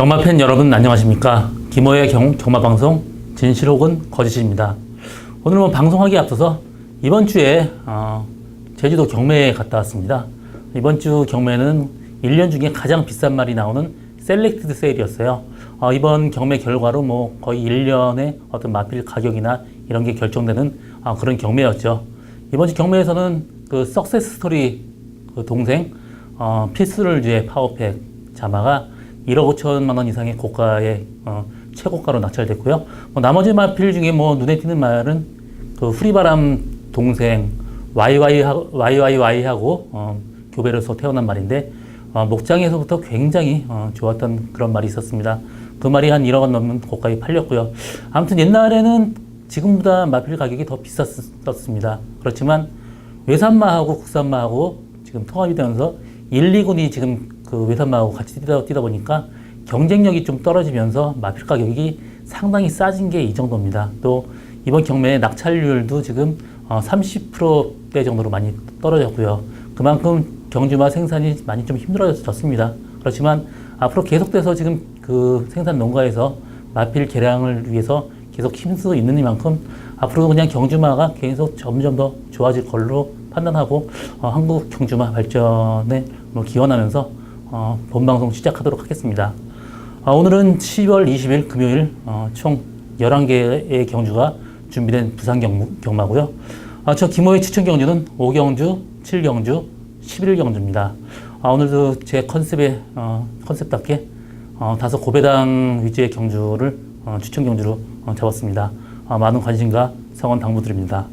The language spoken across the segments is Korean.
경마 팬 여러분 안녕하십니까? 김호의 경, 경마 방송 진실 혹은 거짓입니다. 오늘 뭐 방송하기 앞서서 이번 주에 어, 제주도 경매에 갔다 왔습니다. 이번 주 경매는 1년 중에 가장 비싼 말이 나오는 셀렉티드 세일이었어요. 어, 이번 경매 결과로 뭐 거의 1년의 어떤 마필 가격이나 이런 게 결정되는 어, 그런 경매였죠. 이번 주 경매에서는 그 석세스 스토리 그 동생 어, 필수를 파워팩 자마가 1억 5천만 원 이상의 고가의 어, 최고가로 낙찰됐고요. 뭐 나머지 마필 중에 뭐 눈에 띄는 말은 그 후리바람 동생 YY YYY하고 어, 교배를 해서 태어난 말인데 어, 목장에서부터 굉장히 어, 좋았던 그런 말이 있었습니다. 그 말이 한 1억 원 넘는 고가에 팔렸고요. 아무튼 옛날에는 지금보다 마필 가격이 더 비쌌습니다. 그렇지만 외산마하고 국산마하고 지금 통합이 되면서 1, 2군이 지금 그 외산마하고 같이 뛰다, 뛰다 보니까 경쟁력이 좀 떨어지면서 마필 가격이 상당히 싸진 게 이 정도입니다. 또 이번 경매의 낙찰률도 지금 어, 30%대 정도로 많이 떨어졌고요. 그만큼 경주마 생산이 많이 좀 힘들어졌습니다. 그렇지만 앞으로 계속돼서 지금 그 생산 농가에서 마필 개량을 위해서 계속 힘쓰고 있는 이만큼 앞으로 그냥 경주마가 계속 점점 더 좋아질 걸로 판단하고 어, 한국 경주마 발전에 뭐 기원하면서 어, 본방송 시작하도록 하겠습니다. 어, 오늘은 10월 20일 금요일 어, 총 11개의 경주가 준비된 부산 경무, 경마고요. 어, 저 김호의 추천 경주는 5경주, 7경주, 11경주입니다. 아, 오늘도 제 컨셉에 어, 컨셉답게 어, 다소 고배당 위주의 경주를 어, 추천 경주로 어, 잡았습니다. 어, 많은 관심과 성원 당부드립니다.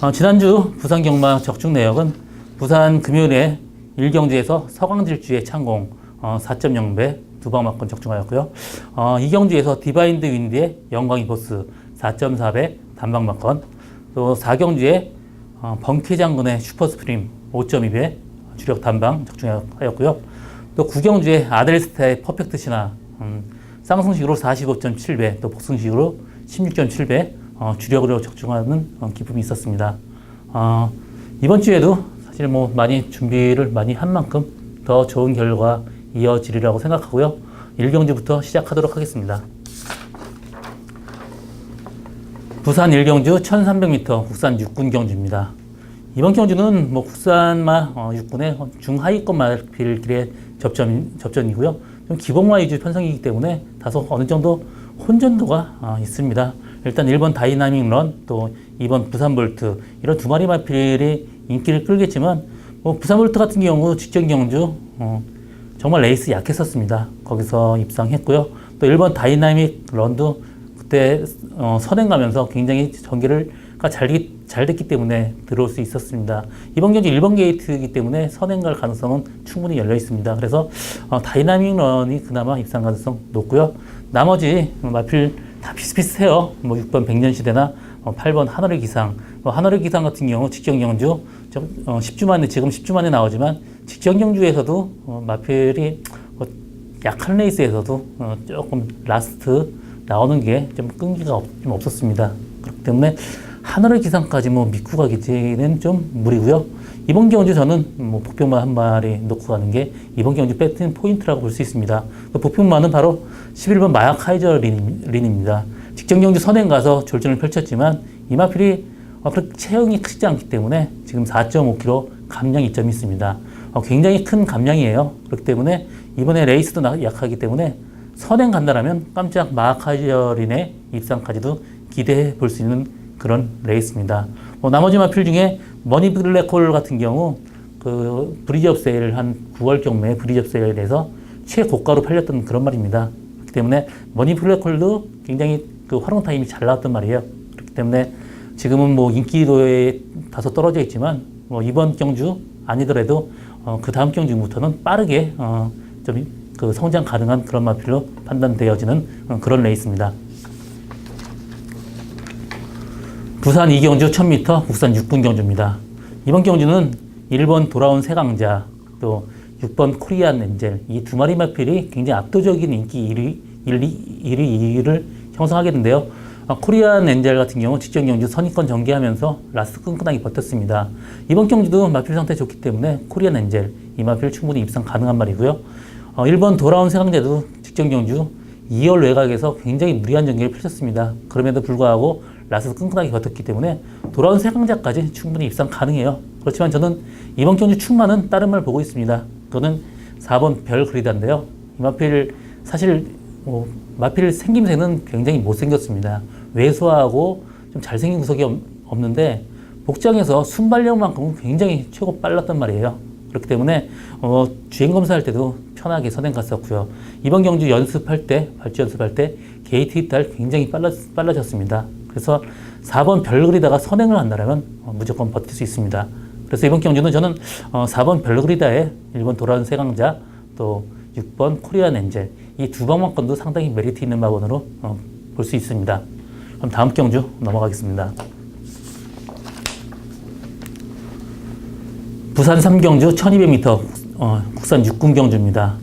어, 지난주 부산 경마 적중 내역은 부산 금요일에 1경주에서 서강질주의 창공 어, 4.0배 두방 맞건 적중하였고요. 어, 2경주에서 디바인드 윈드의 영광이 보스 4.4배 단방 맞건 또 4경주에 어, 벙케 장군의 슈퍼스프림 5.2배 주력 단방 적중하였고요. 또 9경주에 아델스타의 퍼펙트 신화 음, 쌍승식으로 45.7배 또 복승식으로 16.7배 어, 주력으로 적중하는 어, 기쁨이 있었습니다. 어, 이번 주에도 사실 뭐 많이 준비를 많이 한 만큼 더 좋은 결과 이어지리라고 생각하고요. 1경주부터 시작하도록 하겠습니다. 부산 1경주 1300m 국산 육군 경주입니다. 이번 경주는 뭐 국산마 어, 육군의 중하위권 마필 길의 접전, 접전이고요. 좀 기본화 위주 편성이기 때문에 다소 어느 정도 혼전도가 어, 있습니다. 일단 1번 다이나믹 런, 또 2번 부산 볼트 이런 두 마리 마필이 인기를 끌겠지만 뭐 부산 볼트 같은 경우 직전 경주 어, 정말 레이스 약했었습니다. 거기서 입상했고요. 또 1번 다이나믹 런도 그때 어, 선행 가면서 굉장히 전개를 잘, 잘 됐기 때문에 들어올 수 있었습니다. 이번 경주 1번 게이트이기 때문에 선행 갈 가능성은 충분히 열려 있습니다. 그래서 어, 다이나믹 런이 그나마 입상 가능성 높고요. 나머지 마필 다 비슷비슷해요. 뭐 6번 백년시대나 어, 8번 하늘의 기상. 뭐 하늘의 기상 같은 경우 직전 경주 좀, 어, 10주 만에 지금 10주 만에 나오지만 직전 경주에서도 어, 마필이 어, 약한 레이스에서도 어, 조금 라스트 나오는 게 좀 끈기가 없, 좀 없었습니다. 그렇기 때문에 하늘의 기상까지 뭐 믿고 가기는 좀 무리고요. 이번 경주 저는 뭐 복병만 한 마리 놓고 가는 게 이번 경주 배팅 포인트라고 볼 수 있습니다. 그 복병만은 바로 11번 마약 하이저 린, 린입니다. 직전 경주 선행 가서 졸전을 펼쳤지만 이마필이 어, 그렇게 체형이 크지 않기 때문에 지금 4.5kg 감량 이점이 있습니다. 어, 굉장히 큰 감량이에요. 그렇기 때문에 이번에 레이스도 약하기 때문에 선행 간다라면 깜짝 하이저린의 입상까지도 기대해 볼 수 있는 그런 레이스입니다. 뭐 나머지 마필 중에 머니 블랙홀 같은 경우 그 브리지업 세일 한 9월 경매 브리지업 세일에 대해서 최고가로 팔렸던 그런 말입니다. 그렇기 때문에 머니 블랙홀도 굉장히 그 활용 타임이 잘 나왔던 말이에요. 그렇기 때문에 지금은 뭐 인기도에 다소 떨어져 있지만 뭐 이번 경주 아니더라도 어, 그 다음 경주부터는 빠르게 어, 좀 그 성장 가능한 그런 마필로 판단되어지는 어, 그런 레이스입니다. 부산 이경주 1000m 국산 6분 경주입니다. 이번 경주는 1번 돌아온 세강자 또 6번 코리안 엔젤 이 두 마리 마필이 굉장히 압도적인 인기 1위, 1위, 1위, 2위를 형성하겠는데요. 아, 코리안 엔젤 같은 경우 직전 경주 선입권 전개하면서 라스트 끈끈하게 버텼습니다. 이번 경주도 마필 상태 좋기 때문에 코리안 엔젤 이 마필 충분히 입상 가능한 말이고요. 어, 1번 돌아온 세강자도 직전 경주 2열 외곽에서 굉장히 무리한 전개를 펼쳤습니다. 그럼에도 불구하고 라스트 끈끈하게 버텼기 때문에 돌아온 세강자까지 충분히 입상 가능해요. 그렇지만 저는 이번 경주 충만은 다른 말 보고 있습니다. 그거는 4번 별 그리다인데요. 이 마필 사실 뭐 마필 생김새는 굉장히 못생겼습니다. 왜소하고 좀 잘생긴 구석이 없- 없는데 복장에서 순발력만큼은 굉장히 최고 빨랐단 말이에요. 그렇기 때문에 어, 주행 검사할 때도 편하게 선행 갔었고요. 이번 경주 연습할 때, 발주 연습할 때 게이트 이탈 굉장히 빨라, 빨라졌습니다. 그래서 4번 별 그리다가 선행을 한다면 어, 무조건 버틸 수 있습니다. 그래서 이번 경주는 저는 어, 4번 별 그리다에 1번 돌아온 세강자 또 6번 코리안 엔젤 이 두 방만권도 상당히 메리트 있는 마번으로 어, 볼수 있습니다. 그럼 다음 경주 넘어가겠습니다. 부산 3경주 1200m 어, 국산 육군 경주입니다.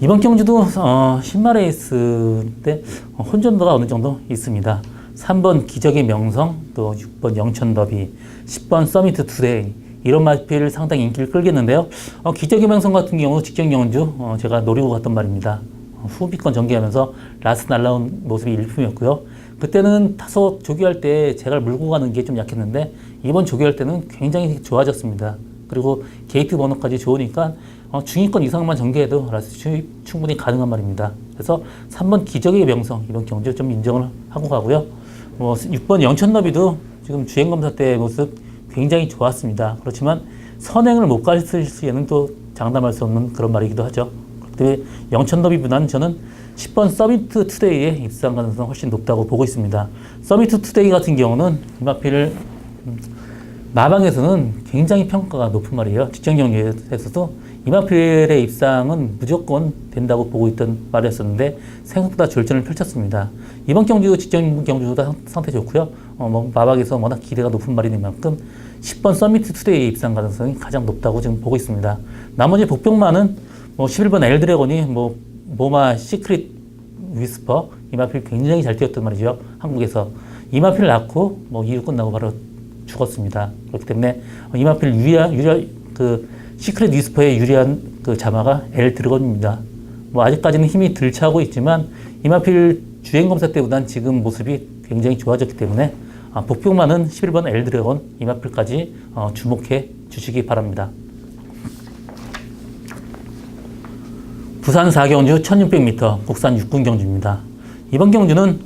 이번 경주도 어, 신마 레이스 때 어, 혼전도가 어느 정도 있습니다. 3번 기적의 명성, 또 6번 영천 더비, 10번 서미트 투데이 이런 마필 상당히 인기를 끌겠는데요. 어, 기적의 명성 같은 경우 직전 경주 어, 제가 노리고 갔던 말입니다. 어, 후비권 전개하면서 라스 날라온 모습이 일품이었고요. 그때는 타소 조기할 때 제가 물고 가는 게 좀 약했는데 이번 조기할 때는 굉장히 좋아졌습니다. 그리고 게이트 번호까지 좋으니까 어, 중위권 이상만 전개해도 라스 추입 충분히 가능한 말입니다. 그래서 3번 기적의 명성 이번 경주 좀 인정을 하고 가고요. 뭐 6번 영천너비도 지금 주행 검사 때 모습 굉장히 좋았습니다. 그렇지만 선행을 못 갔을 시에는 또 장담할 수 없는 그런 말이기도 하죠. 그렇기 때문에 영천너비보다는 저는 10번 서미트 투데이의 입상 가능성 훨씬 높다고 보고 있습니다. 서미트 투데이 같은 경우는 이마피를 마방에서는 굉장히 평가가 높은 말이에요. 직전 경기에서도 이마필의 입상은 무조건 된다고 보고 있던 말이었었는데 생각보다 절전을 펼쳤습니다. 이번 경기도 직전 경기보다 상- 상태 좋고요. 어, 뭐 마방에서 워낙 기대가 높은 말인 만큼 10번 서미트 투데이 입상 가능성이 가장 높다고 지금 보고 있습니다. 나머지 복병만은 뭐 11번 엘드래곤이 뭐 모마 시크릿 위스퍼 이 마필 굉장히 잘 뛰었단 말이죠. 한국에서 이 마필을 낳고 뭐 2일 끝나고 바로 죽었습니다. 그렇기 때문에 이 마필 유리한 유리 그 시크릿 위스퍼의 유리한 그 자마가 엘 드래곤입니다. 뭐 아직까지는 힘이 들 차고 있지만 이마필 주행 검사 때보다는 지금 모습이 굉장히 좋아졌기 때문에 아, 복병만은 11번 엘 드래곤 이마필까지 어, 주목해 주시기 바랍니다. 부산 4경주 1600m 국산 육군 경주입니다. 이번 경주는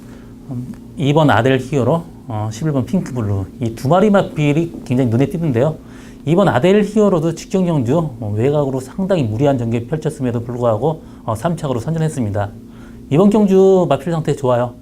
음, 2번 아델 히어로, 어, 11번 핑크블루 이 두 마리 마필이 굉장히 눈에 띄는데요. 2번 아델 히어로도 직전 경주 어, 외곽으로 상당히 무리한 전개 펼쳤음에도 불구하고 어, 3착으로 선전했습니다. 이번 경주 마필 상태 좋아요.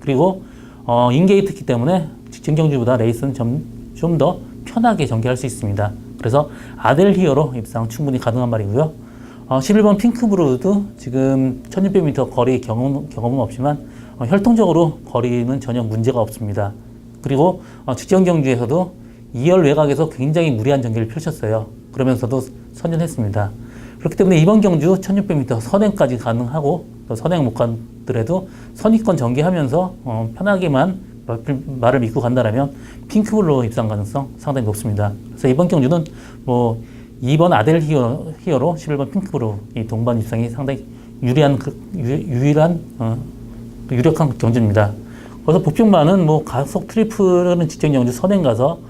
그리고 어, 인게이트기 때문에 직전 경주보다 레이스는 좀좀더 편하게 전개할 수 있습니다. 그래서 아델 히어로 입상 충분히 가능한 말이고요. 어, 11번 핑크브루도 지금 1600m 거리 경험, 경험은 없지만 어, 혈통적으로 거리는 전혀 문제가 없습니다. 그리고 어, 직전 경주에서도 2열 외곽에서 굉장히 무리한 전개를 펼쳤어요. 그러면서도 선전했습니다. 그렇기 때문에 이번 경주 1600m 선행까지 가능하고 또 선행 못 가더라도 선위권 전개하면서 어, 편하게만 말을- 믿고 간다라면 핑크블루 입상 가능성 상당히 높습니다. 그래서 이번 경주는 뭐 2번 아델 히어로, 히어로 11번 핑크블루 이 동반 입상이 상당히 유리한 그, 유, 유일한 어, 그 유력한 경주입니다. 그래서 복병만은 뭐 가속 트리플은 직전 경주 선행 가서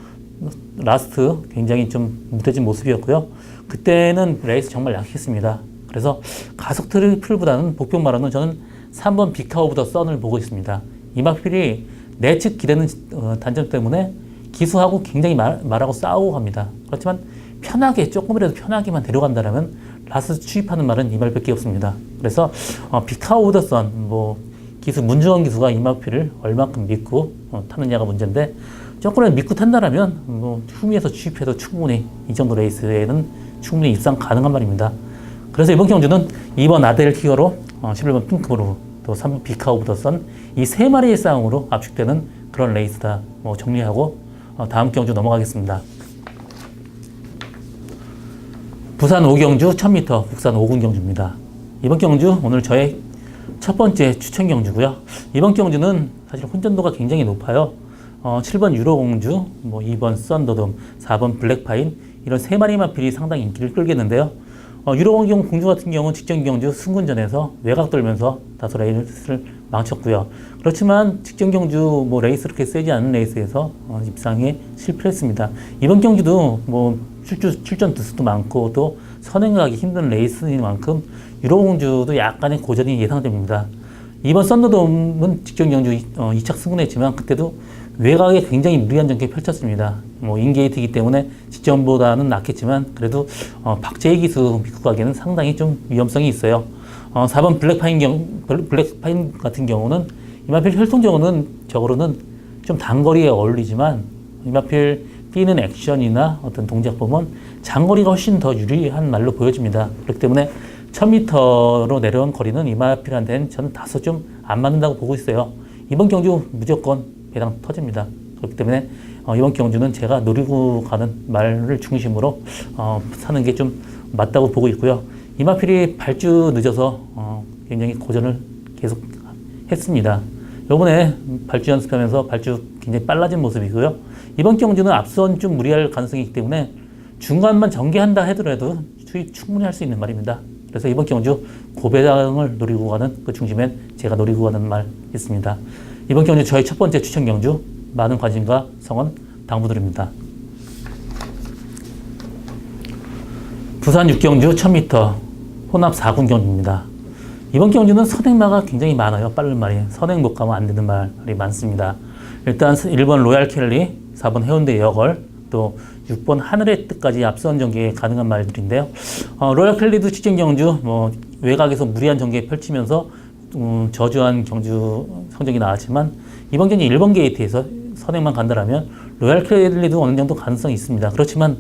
라스트 굉장히 좀 무뎌진 모습이었고요. 그때는 레이스 정말 약했습니다. 그래서 가속 트리플보다는 복병 마라는 저는 3번 비카 오브 더 선을 보고 있습니다. 이마필이 내측 기대는 어, 단점 때문에 기수하고 굉장히 말, 말하고 싸우고 갑니다. 그렇지만 편하게 조금이라도 편하게만 데려간다면 라스 추입하는 말은 이 말밖에 없습니다. 그래서 어, 비카 오브 더 선, 뭐 기수 문주원 기수가 이마필을 얼마큼 믿고 어, 타느냐가 문제인데 조금이라도 믿고 탄다라면 뭐 후미에서 추입해도 충분히 이 정도 레이스에는 충분히 입상 가능한 말입니다. 그래서 이번 경주는 2번 아델 히어로, 어, 11번 핑크브루, 또 3번 비카 오브 더 선, 이 세 마리의 싸움으로 압축되는 그런 레이스다 뭐 정리하고 어, 다음 경주 넘어가겠습니다. 부산 오경주 1000m 국산 5군 경주입니다. 이번 경주 오늘 저의 첫 번째 추천 경주고요. 이번 경주는 사실 혼전도가 굉장히 높아요. 어, 7번 유로공주, 뭐 2번 썬더돔, 4번 블랙파인 이런 세 마리 마필이 상당히 인기를 끌겠는데요. 어, 유로공경 공주 같은 경우는 직전 경주 승군전에서 외곽 돌면서 다소 레이스를 망쳤고요. 그렇지만 직전 경주 뭐 레이스 그렇게 세지 않은 레이스에서 어, 입상에 실패했습니다. 이번 경주도 뭐 출주, 출전 두수도 많고 또 선행하기 힘든 레이스인 만큼 유로공주도 약간의 고전이 예상됩니다. 이번 썬더돔은 직전 경주 어, 2착 승군했지만 그때도 외곽에 굉장히 무리한 전개 펼쳤습니다. 뭐 인게이트이기 때문에 직전보다는 낫겠지만 그래도 어, 박재희 기수 미국가기는 상당히 좀 위험성이 있어요. 어, 4번 블랙파인 경 블랙파인 같은 경우는 이마필 혈통적으로는 적으로는 좀 단거리에 어울리지만 이마필 뛰는 액션이나 어떤 동작 보면 장거리가 훨씬 더 유리한 말로 보여집니다. 그렇기 때문에 1000m로 내려온 거리는 이마필한테는 저는 다소 좀 안 맞는다고 보고 있어요. 이번 경주 무조건 배당 터집니다. 그렇기 때문에 어, 이번 경주는 제가 노리고 가는 말을 중심으로 어, 사는 게 좀 맞다고 보고 있고요. 이마필이 발주 늦어서 어, 굉장히 고전을 계속 했습니다. 요번에 발주 연습하면서 발주 굉장히 빨라진 모습이고요. 이번 경주는 앞선 좀 무리할 가능성이 있기 때문에 중간만 전개한다 하더라도 수입 충분히 할 수 있는 말입니다. 그래서 이번 경주 고배당을 노리고 가는 그 중심엔 제가 노리고 가는 말 있습니다. 이번 경주 저희 첫 번째 추천 경주 많은 관심과 성원 당부드립니다. 부산 6경주 1000m 혼합 4군 경주입니다. 이번 경주는 선행마가 굉장히 많아요. 빠른 말이. 선행 못 가면 안 되는 말이 많습니다. 일단 1번 로얄 켈리, 4번 해운대 여걸, 또 6번 하늘의 뜻까지 앞선 전개에 가능한 말들인데요. 어, 로얄 켈리도 직전 경주, 뭐 외곽에서 무리한 전개 펼치면서 음, 저주한 경주 성적이 나왔지만 이번 경기 1번 게이트에서 선행만 간다라면 로얄 켈리도 어느 정도 가능성이 있습니다. 그렇지만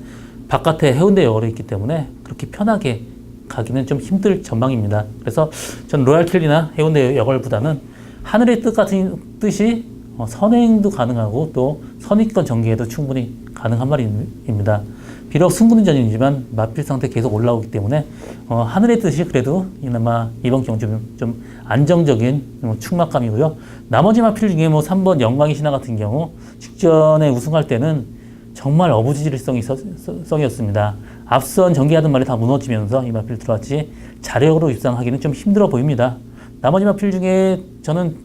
바깥에 해운대 여걸이 있기 때문에 그렇게 편하게 가기는 좀 힘들 전망입니다. 그래서 전 로얄 켈리나 해운대 여걸보다는 하늘의 뜻 같은 뜻이 어, 선행도 가능하고 또 선입권 전개에도 충분히 가능한 말입니다. 비록 승부전이지만 마필 상태 계속 올라오기 때문에 어, 하늘의 뜻이 그래도 이나마 이번 경주 좀 안정적인 뭐 충막감이고요. 나머지 마필 중에 뭐 3번 영광의 신화 같은 경우 직전에 우승할 때는 정말 어부지릴성이 성이었습니다. 앞선 전개하던 말이 다 무너지면서 이 마필 들어왔지 자력으로 입상하기는 좀 힘들어 보입니다. 나머지 마필 중에 저는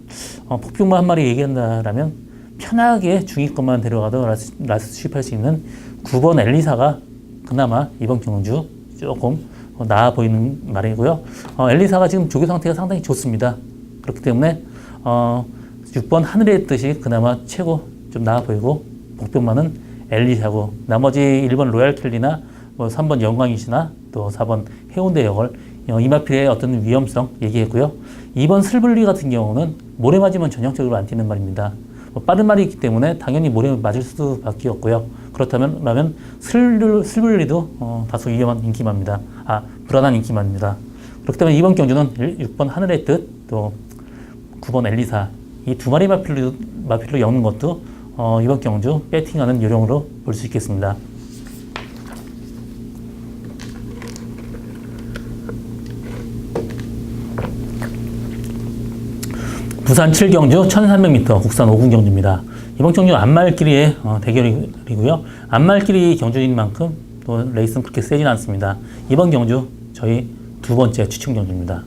어, 폭풍마 한 마리 얘기한다라면 편하게 중위권만 데려가도 라스, 라스 수입할 수 있는 9번 엘리사가 그나마 이번 경주 조금 어, 나아 보이는 말이고요. 어, 엘리사가 지금 조교 상태가 상당히 좋습니다. 그렇기 때문에 어, 6번 하늘의 뜻이 그나마 최고 좀 나아 보이고 복병만은 엘리사고 나머지 1번 로얄 켈리나 뭐 3번 영광이시나 또 4번 해운대 역을 어, 이마필의 어떤 위험성 얘기했고요. 2번 슬블리 같은 경우는 모래 맞으면 전형적으로 안 뛰는 말입니다. 뭐 빠른 말이 있기 때문에 당연히 모래 맞을 수밖에 없고요. 그렇다면 라면 슬, 슬블리도 어, 다소 위험한 인기마입니다. 아 불안한 인기마입니다. 그렇기 때문에 이번 경주는 6번 하늘의 뜻, 또 9번 엘리사 이 두 마리 마필로, 마필로 엮는 것도 어, 이번 경주 배팅하는 요령으로 볼 수 있겠습니다. 부산 7경주 1300m 국산 5군 경주입니다. 이번 경주 안말길이의 어, 대결이고요. 안말길이 경주인 만큼 또 레이스는 그렇게 세진 않습니다. 이번 경주 저희 두 번째 추천 경주입니다.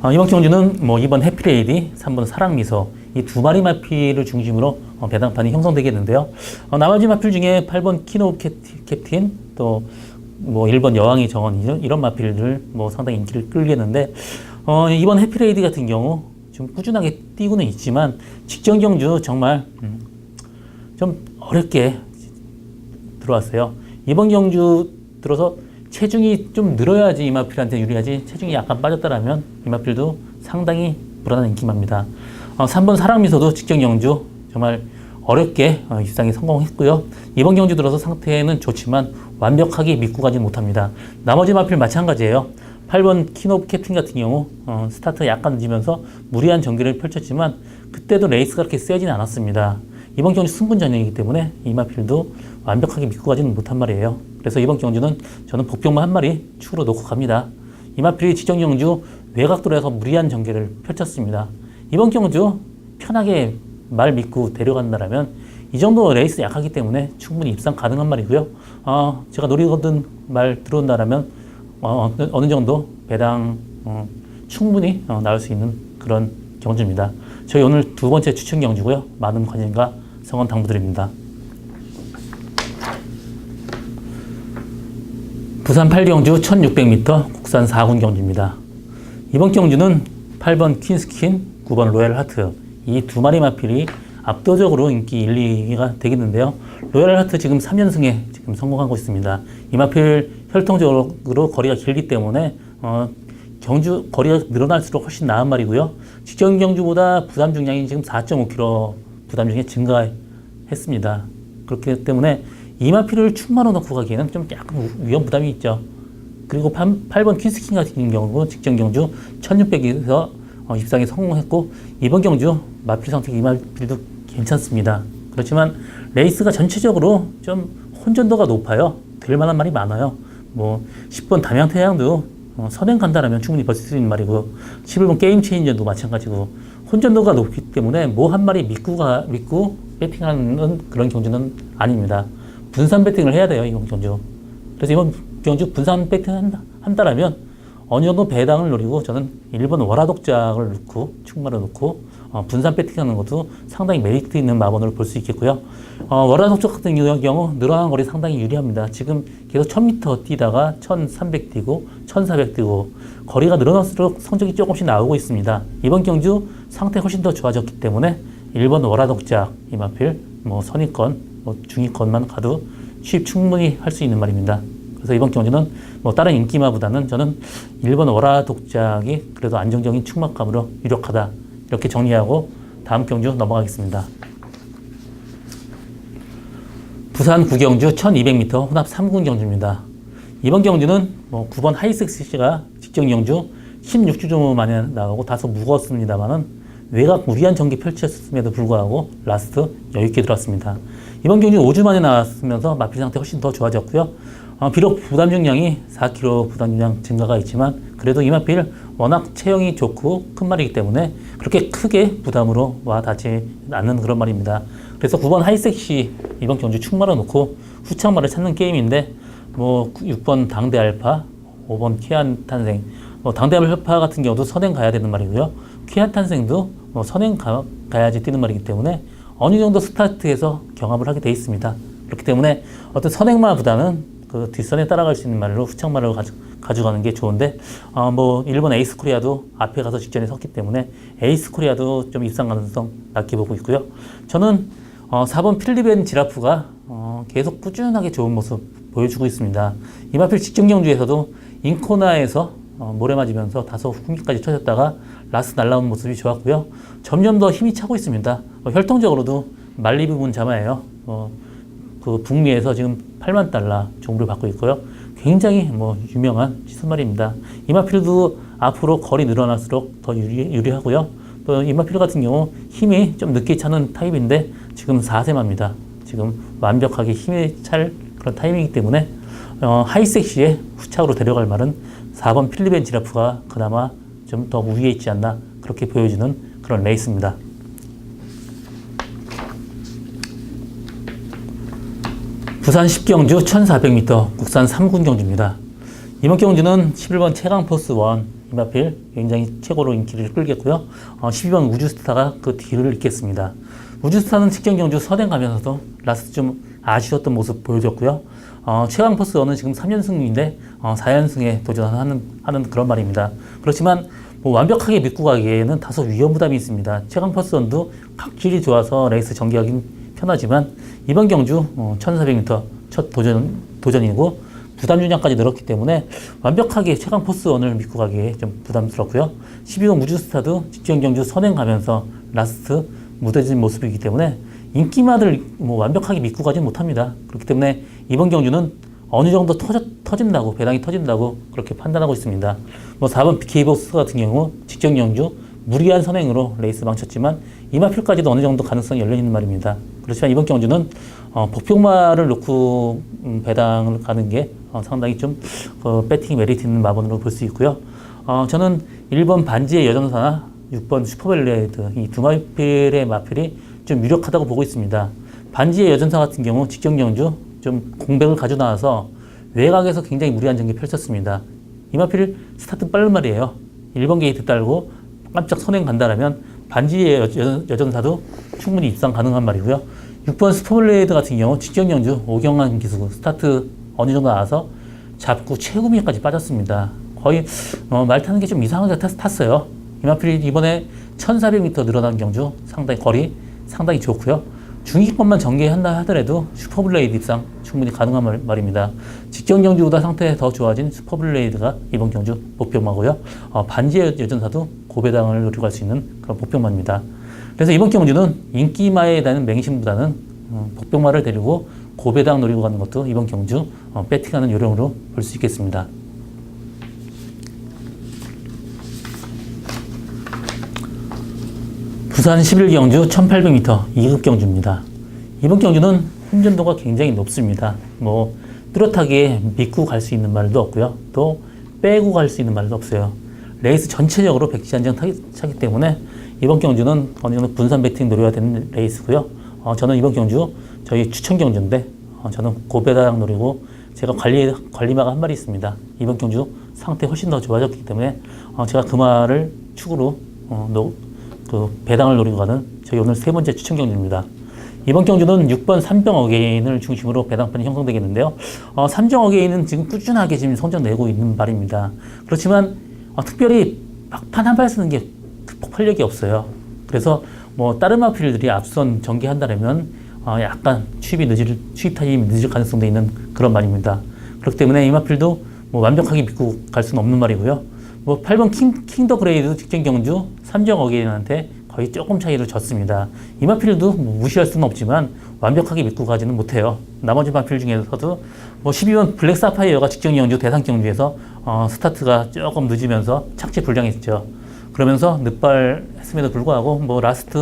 어, 이번 경주는 뭐 2번 해피레이디, 3번 사랑미소 이 두 마리 마필을 중심으로 어, 배당판이 형성되겠는데요. 어, 나머지 마필 중에 8번 키노 캡틴 또 뭐 1번 여왕의 정원 이런, 마필들 뭐 상당히 인기를 끌겠는데 어, 이번 해피레이디 같은 경우 좀 꾸준하게 뛰고는 있지만 직전 경주 정말 음, 좀 어렵게 들어왔어요. 이번 경주 들어서 체중이 좀 늘어야지 이마필한테 유리하지 체중이 약간 빠졌다라면 이마필도 상당히 불안한 인기입니다. 어, 3번 사랑미소도 직전 경주 정말 어렵게 어, 입상에 성공했고요. 이번 경주 들어서 상태는 좋지만 완벽하게 믿고 가지 못합니다. 나머지 마필 마찬가지예요. 8번 키노브 캡틴 같은 경우 어, 스타트 약간 늦으면서 무리한 전개를 펼쳤지만 그때도 레이스가 그렇게 세진 않았습니다. 이번 경주 승분 전형이기 때문에 이마필도 완벽하게 믿고 가지는 못한 말이에요. 그래서 이번 경주는 저는 복병만 한 마리 축으로 놓고 갑니다. 이마필이 직전 경주 외곽도로에서 무리한 전개를 펼쳤습니다. 이번 경주 편하게 말 믿고 데려간다라면 이 정도 레이스 약하기 때문에 충분히 입상 가능한 말이고요. 어, 제가 노리거든 말 들어온다라면 어, 어느- 어느 정도 배당 어, 충분히 어, 나올 수 있는 그런 경주입니다. 저희 오늘 두 번째 추천 경주고요. 많은 관심과 성원 당부드립니다. 부산 8경주 1600m 국산 4군 경주입니다. 이번 경주는 8번 퀸스킨, 9번 로얄 하트 이 두 마리 마필이 압도적으로 인기 1, 2위가 되겠는데요. 로얄 하트 지금 3연승에 지금 성공하고 있습니다. 이 마필 혈통적으로 거리가 길기 때문에 어, 경주 거리가 늘어날수록 훨씬 나은 말이고요. 직전 경주보다 부담 중량이 지금 4.5kg 부담 중에 증가했습니다. 그렇기 때문에 이마피를 충만로 넣고 가기에는 좀 약간 위험 부담이 있죠. 그리고 8, 번 퀸스킨 같은 경우 직전 경주 1600에서 어, 입상에 성공했고 이번 경주 마필 선택 이마필도 괜찮습니다. 그렇지만 레이스가 전체적으로 좀 혼전도가 높아요. 될 만한 말이 많아요. 뭐 10번 담양태양도 어, 선행 간다라면 충분히 버틸 수 있는 말이고 11번 게임 체인저도 마찬가지고 혼전도가 높기 때문에 뭐 한 마리 믿고 가, 믿고 배팅하는 그런 경주는 아닙니다. 분산 배팅을 해야 돼요 이번 경주. 그래서 이번 경주 분산 배팅 한다, 한다라면 어느 정도 배당을 노리고 저는 일본 월화독작을 넣고 충마를 넣고 어, 분산 배팅하는 것도 상당히 메리트 있는 마번으로 볼 수 있겠고요. 어, 월화독작 같은 경우 늘어난 거리 상당히 유리합니다. 지금 계속 1000m 뛰다가 1300 뛰고 1400 뛰고 거리가 늘어날수록 성적이 조금씩 나오고 있습니다. 이번 경주 상태 훨씬 더 좋아졌기 때문에 일본 월화독작 이마필 뭐 선위권 뭐 중위권만 가도 취입 충분히 할 수 있는 말입니다. 그래서 이번 경주는 뭐 다른 인기마보다는 저는 일본 월화 독작이 그래도 안정적인 충막감으로 유력하다 이렇게 정리하고 다음 경주 넘어가겠습니다. 부산 구경주 1200m 혼합 3군 경주입니다. 이번 경주는 뭐 9번 하이섹스가 직전 경주 16주 정도 만에 나가고 다소 무거웠습니다만은 외곽 무리한 전기 펼쳤음에도 불구하고 라스트 여유있게 들어왔습니다. 이번 경주 5주 만에 나왔으면서 마필 상태 훨씬 더 좋아졌고요. 어, 비록 부담 중량이 4kg 부담 중량 증가가 있지만 그래도 이마필 워낙 체형이 좋고 큰 말이기 때문에 그렇게 크게 부담으로 와 닿지 않는 그런 말입니다. 그래서 9번 하이섹시 이번 경주 충말아 놓고 후창말을 찾는 게임인데 뭐 6번 당대 알파, 5번 키안 탄생, 뭐 당대 알파 같은 경우도 선행 가야 되는 말이고요. 키안 탄생도 뭐 선행 가, 가야지 뛰는 말이기 때문에 어느 정도 스타트에서 경합을 하게 돼 있습니다. 그렇기 때문에 어떤 선행마보다는 그 뒷선에 따라갈 수 있는 말로 후창말을 가져, 가져가는 게 좋은데 어, 뭐 일본 에이스 코리아도 앞에 가서 직전에 섰기 때문에 에이스 코리아도 좀 입상 가능성 낮게 보고 있고요. 저는 어, 4번 필리벤 지라프가 어, 계속 꾸준하게 좋은 모습 보여주고 있습니다. 이마필 직전 경주에서도 인코나에서 어, 모래 맞으면서 다소 후미까지 쳐졌다가 라스 날라온 모습이 좋았고요. 점점 더 힘이 차고 있습니다. 어, 혈통적으로도 말리 부분 자마예요. 어, 그 북미에서 지금 8만 달러 정보를 받고 있고요. 굉장히 뭐 유명한 시선말입니다. 이마필도 앞으로 거리 늘어날수록 더 유리, 유리하고요. 또 이마필 같은 경우 힘이 좀 늦게 차는 타입인데 지금 4세마입니다. 지금 완벽하게 힘이 찰 그런 타이밍이기 때문에 어, 하이섹시의 후착으로 데려갈 말은 4번 필리벤 지라프가 그나마 좀 더 우위에 있지 않나 그렇게 보여지는 그런 레이스입니다. 부산 10경주 1400m 국산 3군 경주입니다. 이번 경주는 11번 최강 포스 1 이마필 굉장히 최고로 인기를 끌겠고요. 어, 12번 우주스타가 그 뒤를 잇겠습니다. 우주스타는 직전 경주 선행 가면서도 라스트 좀 아쉬웠던 모습 보여줬고요. 어, 최강 포스 1은 지금 3연승인데 어, 4연승에 도전하는 하는 그런 말입니다. 그렇지만 뭐 완벽하게 믿고 가기에는 다소 위험 부담이 있습니다. 최강 포스 1도 각질이 좋아서 레이스 전개하기 편하지만 이번 경주 어, 1400m 첫 도전, 도전이고 부담 중량까지 늘었기 때문에 완벽하게 최강 포스원을 믿고 가기에 좀 부담스럽고요. 12번 우주스타도 직전 경주 선행 가면서 라스트 무뎌진 모습이기 때문에 인기마들 뭐 완벽하게 믿고 가지 못합니다. 그렇기 때문에 이번 경주는 어느 정도 터져, 터진다고 배당이 터진다고 그렇게 판단하고 있습니다. 뭐 4번 BK보스 같은 경우 직전 경주 무리한 선행으로 레이스 망쳤지만 이마필까지도 어느 정도 가능성이 열려 있는 말입니다. 그렇지만 이번 경주는 어, 복평마를 놓고 음, 배당을 가는 게 어, 상당히 좀 어, 배팅 메리트 있는 마번으로 볼 수 있고요. 어, 저는 1번 반지의 여전사나 6번 슈퍼벨레이드 이 두 마필의 마필이 좀 유력하다고 보고 있습니다. 반지의 여전사 같은 경우 직전 경주 좀 공백을 가져 나와서 외곽에서 굉장히 무리한 전개 펼쳤습니다. 이 마필 스타트 빠른 말이에요. 1번 게이트 딸고 깜짝 선행 간다라면 반지의 여전사도 충분히 입상 가능한 말이고요. 6번 스포블레이드 같은 경우 직경 연주 오경환 기수 스타트 어느 정도 나와서 잡고 최후미까지 빠졌습니다. 거의 어, 말 타는 게 좀 이상하게 탔, 탔어요. 이마필이 이번에 1400m 늘어난 경주 상당히 거리 상당히 좋고요. 중위권만 전개한다 하더라도 슈퍼블레이드 입상 충분히 가능한 말, 말입니다. 직전 경주보다 상태 더 좋아진 슈퍼블레이드가 이번 경주 목표마고요. 어, 반지의 여전사도 고배당을 노리고 갈수 있는 그런 목표마입니다. 그래서 이번 경주는 인기마에 대한 맹신보다는 어, 복병마를 데리고 고배당 노리고 가는 것도 이번 경주 어, 배팅하는 요령으로 볼 수 있겠습니다. 부산 11경주 1800m 2급 경주입니다. 이번 경주는 훈련도가 굉장히 높습니다. 뭐 뚜렷하게 믿고 갈 수 있는 말도 없고요. 또 빼고 갈 수 있는 말도 없어요. 레이스 전체적으로 백지한정 타기, 차기 때문에 이번 경주는 어느 정도 분산 배팅 노려야 되는 레이스고요. 어, 저는 이번 경주 저희 추천 경주인데 어, 저는 고배당 노리고 제가 관리 관리마가 한 마리 있습니다. 이번 경주 상태 훨씬 더 좋아졌기 때문에 어, 제가 그 말을 축으로 어, 노, 그 배당을 노리고 가는 저희 오늘 세 번째 추천 경주입니다. 이번 경주는 6번 삼정 어게인을 중심으로 배당판이 형성되겠는데요. 어, 삼정 어게인은 지금 꾸준하게 지금 성적 내고 있는 말입니다. 그렇지만 어, 특별히 막판 한 발 쓰는 게 폭발력이 없어요. 그래서 뭐 다른 마필들이 앞선 전개한다면 어, 약간 취입이 늦을 취입 타임이 늦을 가능성도 있는 그런 말입니다. 그렇기 때문에 이 마필도 뭐 완벽하게 믿고 갈 수는 없는 말이고요. 뭐 8번 킹, 킹더 그레이드 직전 경주 삼정 어게인한테 거의 조금 차이로 졌습니다. 이 마필도 뭐 무시할 수는 없지만 완벽하게 믿고 가지는 못해요. 나머지 마필 중에서도 뭐 12번 블랙 사파이어가 직전 경주 대상 경주에서 어, 스타트가 조금 늦으면서 착지 불량했죠. 그러면서 늦발 했음에도 불구하고 뭐 라스트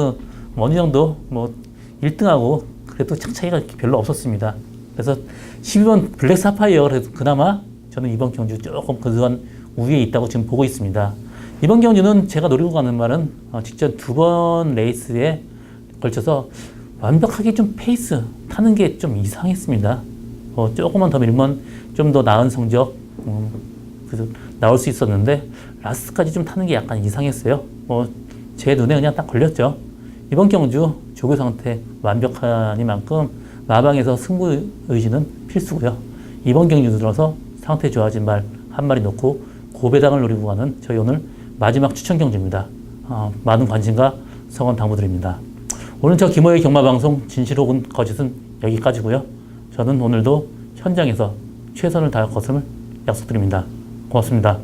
뭐 어느 정도 뭐 1등하고 그래도 착 차이가 별로 없었습니다. 그래서 12번 블랙 사파이어 그래도 그나마 저는 이번 경주 조금 그동안 우위에 있다고 지금 보고 있습니다. 이번 경주는 제가 노리고 가는 말은 어, 직전 두 번 레이스에 걸쳐서 완벽하게 좀 페이스 타는 게 좀 이상했습니다. 어, 조금만 더 밀면 좀 더 나은 성적 음, 나올 수 있었는데 라스트까지 좀 타는 게 약간 이상했어요. 뭐 제 눈에 그냥 딱 걸렸죠. 이번 경주 조교 상태 완벽하니만큼 마방에서 승부 의지는 필수고요. 이번 경주 들어서 상태 좋아진 말 한 마리 놓고 고배당을 노리고 가는 저희 오늘 마지막 추천 경주입니다. 어, 많은 관심과 성원 당부드립니다. 오늘 저 김호의 경마방송 진실 혹은 거짓은 여기까지고요. 저는 오늘도 현장에서 최선을 다할 것을 약속드립니다. 고맙습니다.